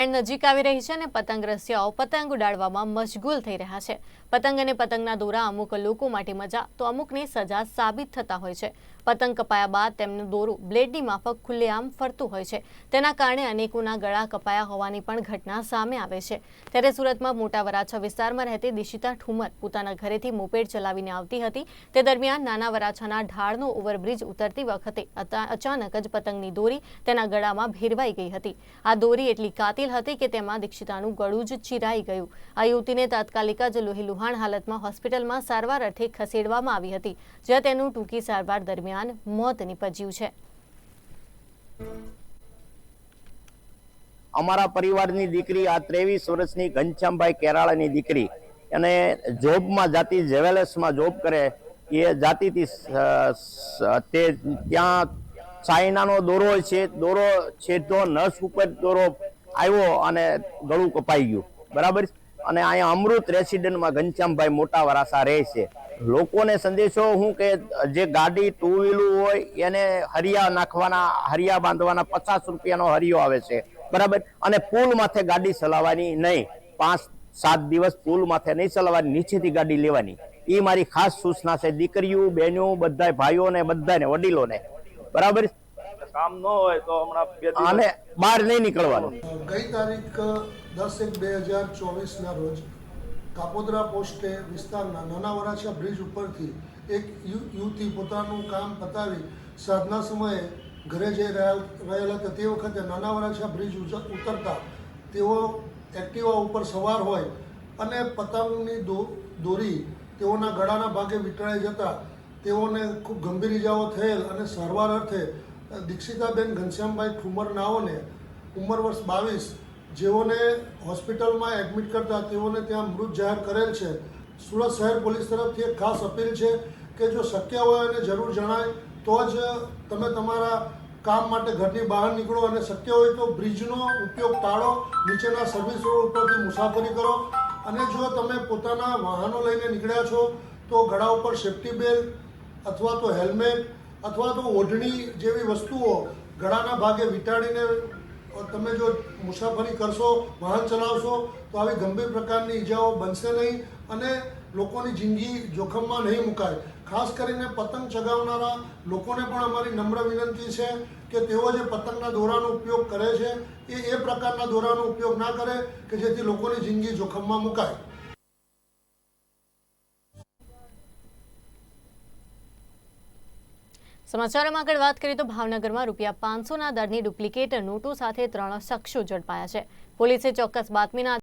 નજીક આવી રહી છે અને પતંગ રસિયાઓ પતંગ ઉડાડવામાં મશગુલ થઈ રહ્યા છે. પતંગ અને પતંગના દોરા અમુક લોકો માટે મજા, તો અમુકને સજા સાબિત થતા હોય છે. પતંગ કપાયા બાદ તેમનું દોરું બ્લેડની માફક ખુલ્લેઆમ ફરતું હોય છે. તેના કારણે અનેકોના ગળા કપાયા હોવાની પણ ઘટના સામે આવે છે. ત્યારે સુરતમાં મોટા વરાછા વિસ્તારમાં રહેતી દિશિતા ઠુમર પોતાના ઘરેથી મોપેડ ચલાવીને આવતી હતી. તે દરમિયાન નાના વરાછાના ઢાળનો ઓવરબ્રિજ ઉતરતી વખતે અચાનક જ પતંગની દોરી તેના ગળામાં ભેરવાઈ ગઈ હતી. આ દોરી એટલી કાતિલ હતી કે તેમાં દીક્ષિતાનું ગળું જ ચીરાઈ ગયું. આ યુવતીને તાત્કાલિક જ લોહીલુહાણ હાલતમાં હોસ્પિટલમાં સારવાર અર્થે ખસેડવામાં આવી હતી, જ્યાં તેનું ટૂંકી સારવાર દરમિયાન મોત નીપજ્યું છે. અમારા પરિવારની દીકરી આ ત્રેવીસ વર્ષની ઘનશ્યામભાઈ કેરાળાની દીકરી. અને જોબમાં જાતિ, જેવેલર્સમાં જોબ કરે, એ જાતિથી તે ત્યાં ચાઇનાનો દોરો છે, દોરો છેટો નસ ઉપર દોરો આવ્યો અને ગળું કપાઈ ગયું. બરાબર? અને અહીંયા અમૃત રેસિડન્ટમાં ઘનશ્યામભાઈ મોટા વરાસા રહે છે. લોકોને સંદેશો હું કે જે ગાડી ટુ વ્હીલું હોય એને હરિયા નાખવાના હરિયા બાંધવાના પચાસ રૂપિયાનો હરિયો આવે છે. બરાબર? અને પુલ માથે ગાડી ચલાવવાની નહીં. પાંચ સાત દિવસ પુલ માથે નહીં ચલાવવાની નીચેથી ગાડી લેવાની. એ મારી ખાસ સૂચના છે. દીકરીઓ બહેનો બધા ભાઈઓને બધાને વડીલોને. બરાબર? કામ ન હોય તો હમણાં અને બહાર નહીં નીકળવાનું. ગઈ તારીખ દસ એક બે હજાર ચોવીસના રોજ કાપોદ્રા પોસ્ટે વિસ્તારના નાના વરાછા બ્રિજ ઉપરથી એક યુવતી પોતાનું કામ પતાવી સાંજના સમયે ઘરે જઈ રહ્યા, રહેલા હતા. તે વખતે નાના વરાછા બ્રિજ ઉતરતા તેઓ એક્ટિવા ઉપર સવાર હોય અને પતંગની દોરી તેઓના ગળાના ભાગે વીંટળાઈ જતા તેઓને ખૂબ ગંભીર ઇજાઓ થયેલ અને સારવાર અર્થે દીક્ષિતાબેન ઘનશ્યામભાઈ ઠુમર નાઓને ઉંમર વર્ષ બાવીસ જેઓને હોસ્પિટલમાં એડમિટ કરતા તેઓને ત્યાં મૃત જાહેર કરેલ છે. સુરત શહેર પોલીસ તરફથી એક ખાસ અપીલ છે કે જો શક્ય હોય અને જરૂર જણાય, તો જ તમે તમારા કામ માટે ઘરની બહાર નીકળો અને શક્ય હોય તો બ્રિજનો ઉપયોગ ટાળો, નીચેના સર્વિસ રોડ ઉપરથી મુસાફરી કરો. અને જો તમે પોતાના વાહનો લઈને નીકળ્યા છો, તો ગળા ઉપર સેફ્ટી બેલ્ટ અથવા તો હેલ્મેટ અથવા તો ઓઢણી જેવી વસ્તુઓ ગળાના ભાગે વીંટાડીને તમે જો મુસાફરી કરશો, વાહન ચલાવશો, તો આવી ગંભીર પ્રકારની ઈજાઓ બનશે નહીં અને લોકોની જિંદગી જોખમમાં નહીં મુકાય. ખાસ કરીને પતંગ ચગાવનારા લોકોને પણ અમારી નમ્ર વિનંતી છે કે તેઓ જે પતંગના દોરાનો ઉપયોગ કરે છે, એ એ પ્રકારના દોરાનો ઉપયોગ ના કરે કે જેથી લોકોની જિંદગી જોખમમાં મુકાય. સમાચારોમાં આગળ વાત કરીએ તો ભાવનગરમાં રૂપિયા પાંચસોના દરની ડુપ્લિકેટ નોટો સાથે ત્રણ શખ્સો ઝડપાયા છે. પોલીસે ચોક્કસ બાતમીના